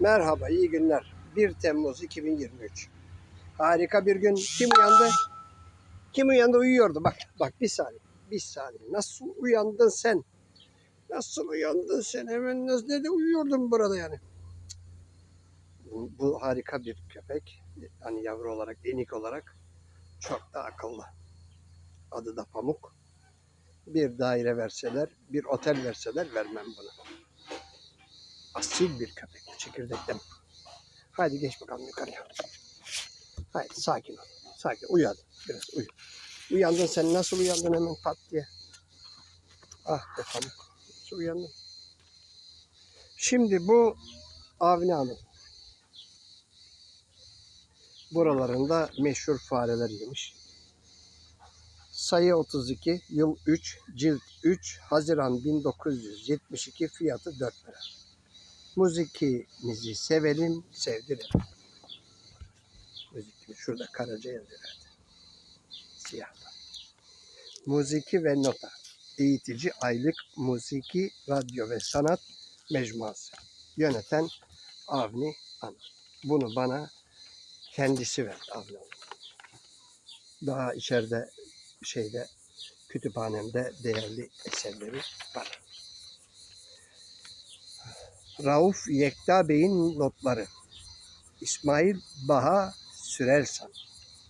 Merhaba, iyi günler. 1 Temmuz 2023. Harika bir gün. Kim uyandı? Kim uyandı uyuyordu. Bak, bak bir saniye. Bir saniye. Nasıl uyandın sen? Nasıl uyandın sen? Hemen nasıl dedi uyuyordum burada yani. Bu, bu harika bir köpek. Hani yavru olarak, enik olarak çok da akıllı. Adı da Pamuk. Bir daire verseler, bir otel verseler vermem bunu. Asil bir köpek. Çekirdekten. Haydi geç bakalım yukarıya. Haydi sakin ol. Sakin. Uyan. Biraz uyu. Uyandın sen nasıl uyandın hemen pat diye. Ah be pamuk. Nasıl uyandın? Şimdi bu Avni Hanım. Buralarında meşhur fareler yemiş. Sayı 32, yıl 3, cilt 3, Haziran 1972, fiyatı 4 lira. Müzikimizi sevelim, sevdirelim. Müzik şurada Karaca yazıyor herhalde. Siyahla. Müziki ve nota. Eğitici aylık musiki, radyo ve sanat mecmuası. Yöneten Avni Anıl. Bunu bana kendisi verdi Avni Anıl. Daha içeride şeyde kütüphanemde değerli eserleri var. Rauf Yekta Bey'in notları. İsmail Baha Sürelsan.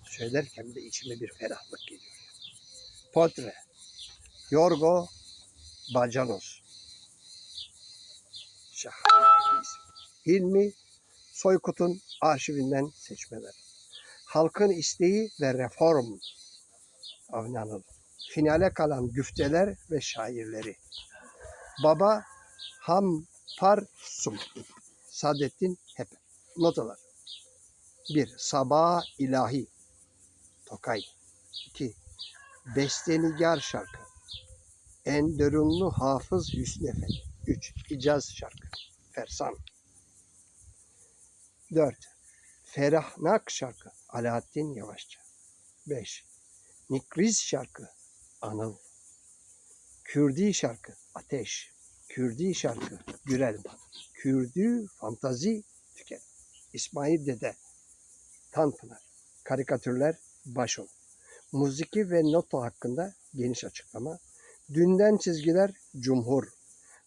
Söylerken de içime bir ferahlık geliyor. Portre. Yorgo Bacanos. Şahane. Hilmi Soykut'un arşivinden seçmeler. Halkın isteği ve reform. Avni Anıl. Finale kalan güfteler ve şairleri. Baba Ham Parsum. Saadettin Hepe. Notalar. 1. Sabah ilahi. Tokay. 2. Bestenigar şarkı. Enderunlu Hafız Hüsnü Efendi. 3. İcaz şarkı. Fersan. 4. Ferahnak şarkı. Alaaddin Yavaşça. 5. Nikriz şarkı. Anıl. Kürdi şarkı. Ateş. Kürdi şarkı. Gürel. Kürdü fantazi tüken. İsmail Dede. Tanpınar. Karikatürler Başol. Muziki ve nota hakkında geniş açıklama. Dünden çizgiler Cumhur.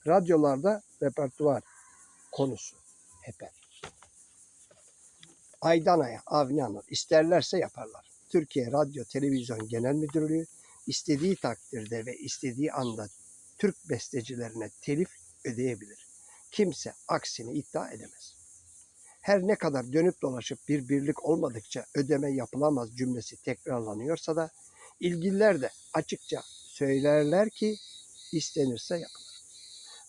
Radyolarda repertuar konusu. Heper. Aydana'ya Avni isterlerse yaparlar. Türkiye Radyo Televizyon Genel Müdürlüğü istediği takdirde ve istediği anda Türk bestecilerine telif ödeyebilir. Kimse aksini iddia edemez. Her ne kadar dönüp dolaşıp bir birlik olmadıkça ödeme yapılamaz cümlesi tekrarlanıyorsa da ilgililer de açıkça söylerler ki istenirse yapılır.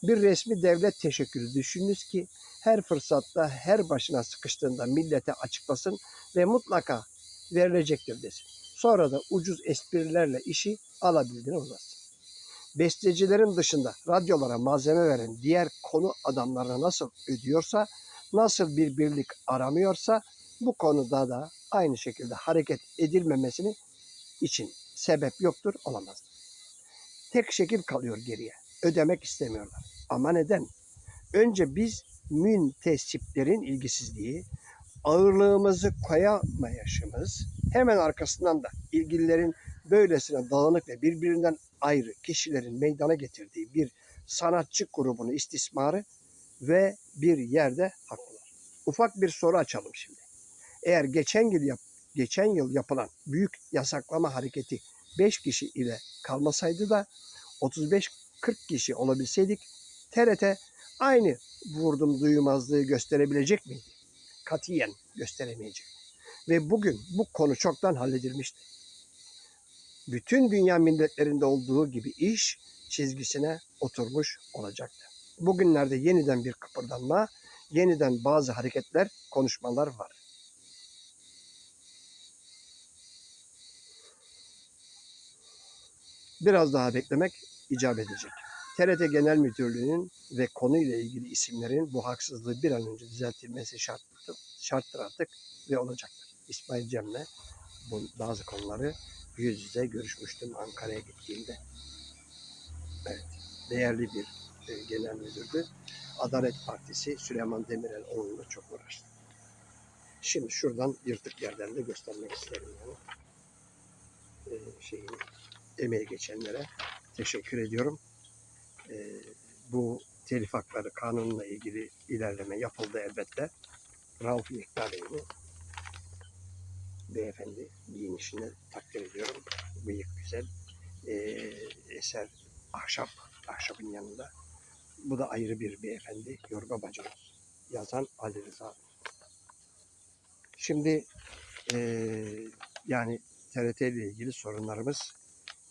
Bir resmi devlet teşekkürü düşününüz ki her fırsatta her başına sıkıştığında millete açıklasın ve mutlaka verilecektir desin. Sonra da ucuz esprilerle işi alabildiğine uzatsın. Bestecilerin dışında radyolara malzeme veren diğer konu adamlarına nasıl ödüyorsa, nasıl bir birlik aramıyorsa bu konuda da aynı şekilde hareket edilmemesini için sebep yoktur, olamaz. Tek şekil kalıyor geriye. Ödemek istemiyorlar. Ama neden? Önce biz müntesiplerin ilgisizliği, ağırlığımızı koyamayışımız, hemen arkasından da ilgililerin böylesine dağınık ve birbirinden ayrı kişilerin meydana getirdiği bir sanatçı grubunu istismarı ve bir yerde haklılar. Ufak bir soru açalım şimdi. Eğer geçen yıl yap, geçen yıl yapılan büyük yasaklama hareketi 5 kişi ile kalmasaydı da 35-40 kişi olabilseydik TRT aynı vurdum duymazlığı gösterebilecek miydi? Katiyen gösteremeyecek. Ve bugün bu konu çoktan halledilmişti. Bütün dünya milletlerinde olduğu gibi iş çizgisine oturmuş olacaktı. Bugünlerde yeniden bir kıpırdanma, yeniden bazı hareketler, konuşmalar var. Biraz daha beklemek icap edecek. TRT Genel Müdürlüğü'nün ve konuyla ilgili isimlerin bu haksızlığı bir an önce düzeltilmesi şarttır, şarttır artık ve olacaktır. İsmail Cem'le bazı konuları yüz yüze görüşmüştüm Ankara'ya gittiğimde. Evet, değerli bir e, Genel Müdür'dü. Adalet Partisi Süleyman Demirel onunla çok uğraştı. Şimdi şuradan yırtık yerden de göstermek isterim yani. E, şeyin, emeği geçenlere teşekkür ediyorum. E, bu telif hakları kanunla ilgili ilerleme yapıldı elbette. Rauf Bey'ini beyefendi giyinişini takdir ediyorum. Bıyık güzel. E, eser ahşap, ahşabın yanında. Bu da ayrı bir beyefendi. Yorga Bacımız. Yazan Ali Rıza. Şimdi e, yani TRT ile ilgili sorunlarımız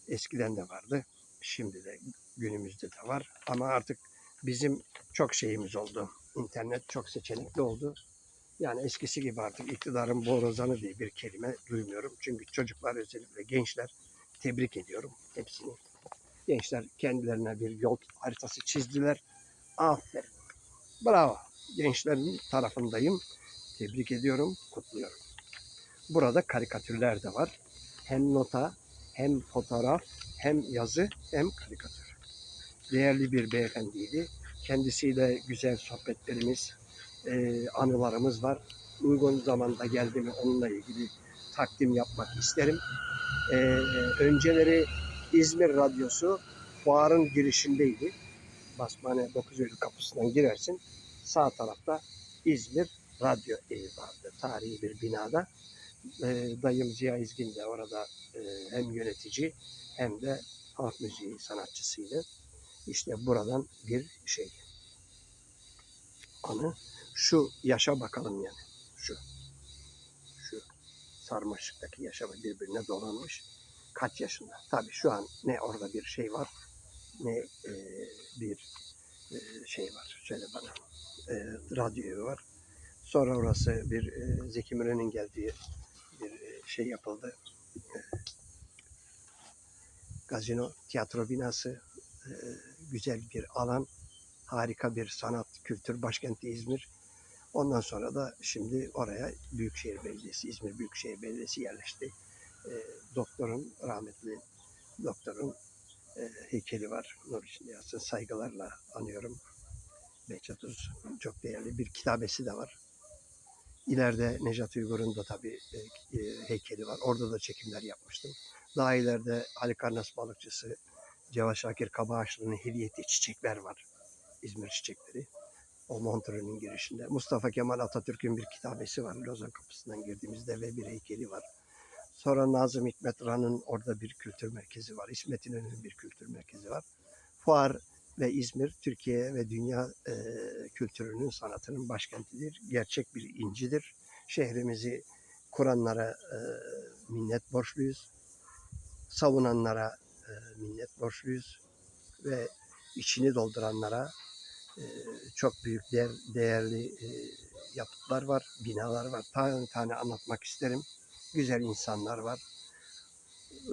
eskiden de vardı. Şimdi de günümüzde de var. Ama artık bizim çok şeyimiz oldu. İnternet çok seçenekli oldu. Yani eskisi gibi artık iktidarın borazanı diye bir kelime duymuyorum. Çünkü çocuklar özellikle gençler tebrik ediyorum hepsini. Gençler kendilerine bir yol haritası çizdiler. Aferin. Bravo. Gençlerin tarafındayım. Tebrik ediyorum, kutluyorum. Burada karikatürler de var. Hem nota, hem fotoğraf, hem yazı, hem karikatür. Değerli bir beyefendiydi. Kendisiyle güzel sohbetlerimiz, e, anılarımız var. Uygun zamanda geldi mi onunla ilgili takdim yapmak isterim. E, önceleri İzmir Radyosu fuarın girişindeydi. Basmane 9 Eylül kapısından girersin. Sağ tarafta İzmir Radyo Evi vardı. Tarihi bir binada. E, dayım Ziya İzgin de orada e, hem yönetici hem de halk müziği sanatçısıydı. İşte buradan bir şey. Anı. Şu yaşa bakalım yani. Şu. Şu sarmaşıktaki yaşa birbirine dolanmış. Kaç yaşında? Tabii şu an ne orada bir şey var ne e, bir e, şey var. Söyle bana. E, radyo var. Sonra orası bir e, Zeki Müren'in geldiği bir e, şey yapıldı. E, gazino, tiyatro binası, e, güzel bir alan, harika bir sanat, kültür başkenti İzmir. Ondan sonra da şimdi oraya Büyükşehir Belediyesi, İzmir Büyükşehir Belediyesi yerleşti. E, doktorun, rahmetli doktorun e, heykeli var. Nur içinde yatsın. Saygılarla anıyorum. Behçet Uz çok değerli bir kitabesi de var. İleride Nejat Uygur'un da tabii e, e, heykeli var. Orada da çekimler yapmıştım. Daha ileride Ali Karnas balıkçısı, Cevat Şakir Kabaağaçlı'nın hediye çiçekler var. İzmir çiçekleri. O Montreux'un girişinde. Mustafa Kemal Atatürk'ün bir kitabesi var. Lozan kapısından girdiğimizde ve bir heykeli var. Sonra Nazım Hikmet Ran'ın orada bir kültür merkezi var. İsmet İnönü'nün bir kültür merkezi var. Fuar ve İzmir Türkiye ve dünya e, kültürünün sanatının başkentidir. Gerçek bir incidir. Şehrimizi kuranlara e, minnet borçluyuz. Savunanlara e, minnet borçluyuz. Ve içini dolduranlara çok büyük değer, değerli yapıtlar var, binalar var. Tane tane anlatmak isterim. Güzel insanlar var.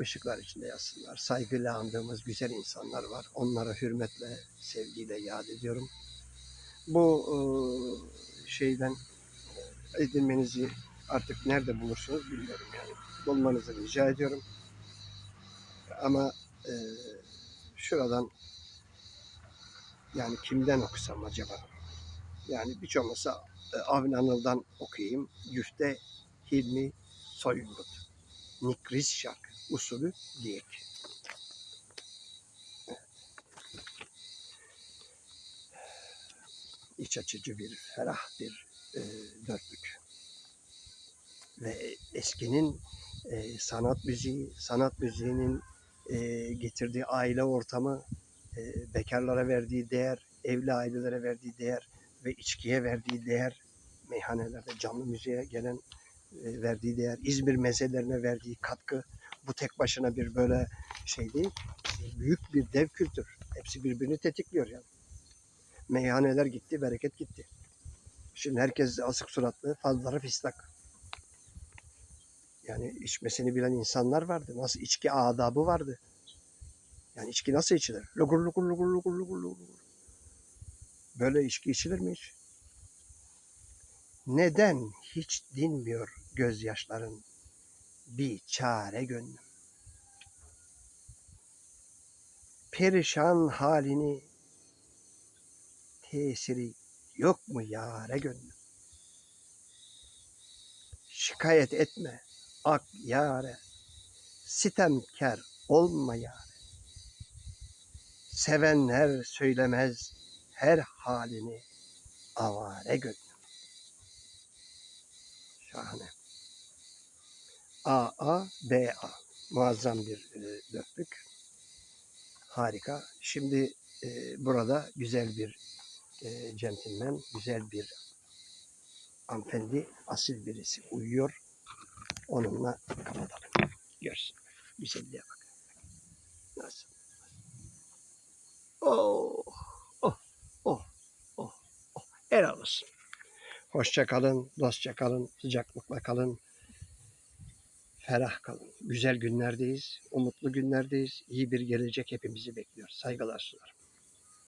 Işıklar içinde yatsınlar. Saygıyla andığımız güzel insanlar var. Onlara hürmetle, sevgiyle yad ediyorum. Bu şeyden edinmenizi artık nerede bulursunuz bilmiyorum yani. Bulmanızı rica ediyorum. Ama e, şuradan yani kimden okusam acaba? Yani hiç olmasa e, Avni Anıl'dan okuyayım. Güfte Hilmi Soyungut. Nikris şarkı usulü diyek. İç açıcı bir, ferah bir e, dörtlük. Ve eskinin e, sanat müziği, sanat müziğinin e, getirdiği aile ortamı, e, bekarlara verdiği değer, evli ailelere verdiği değer ve içkiye verdiği değer, meyhanelerde canlı müziğe gelen e, verdiği değer, İzmir mezelerine verdiği katkı bu tek başına bir böyle şey değil. Büyük bir dev kültür. Hepsi birbirini tetikliyor yani. Meyhaneler gitti, bereket gitti. Şimdi herkes asık suratlı, fazlaları fistak. Yani içmesini bilen insanlar vardı. Nasıl içki adabı vardı. Yani içki nasıl içilir? Lugur lugur lugur lugur lugur lugur. Böyle içki içilir mi hiç? Neden hiç dinmiyor gözyaşların bir çare gönlüm? Perişan halini tesiri yok mu yare gönlüm? Şikayet etme ak yare, sitemkar olma yare. Sevenler söylemez her halini avare gönlüm. Şahane. A B A muazzam bir e, dörtlük. Harika. Şimdi e, burada güzel bir e, centilmen, güzel bir hanımefendi, asil birisi uyuyor. Onunla kapatalım. Görsün. Güzelliğe Olsun. Hoşça kalın, dostça kalın, sıcaklıkla kalın. Ferah kalın. Güzel günlerdeyiz, umutlu günlerdeyiz. İyi bir gelecek hepimizi bekliyor. Saygılar sunarım.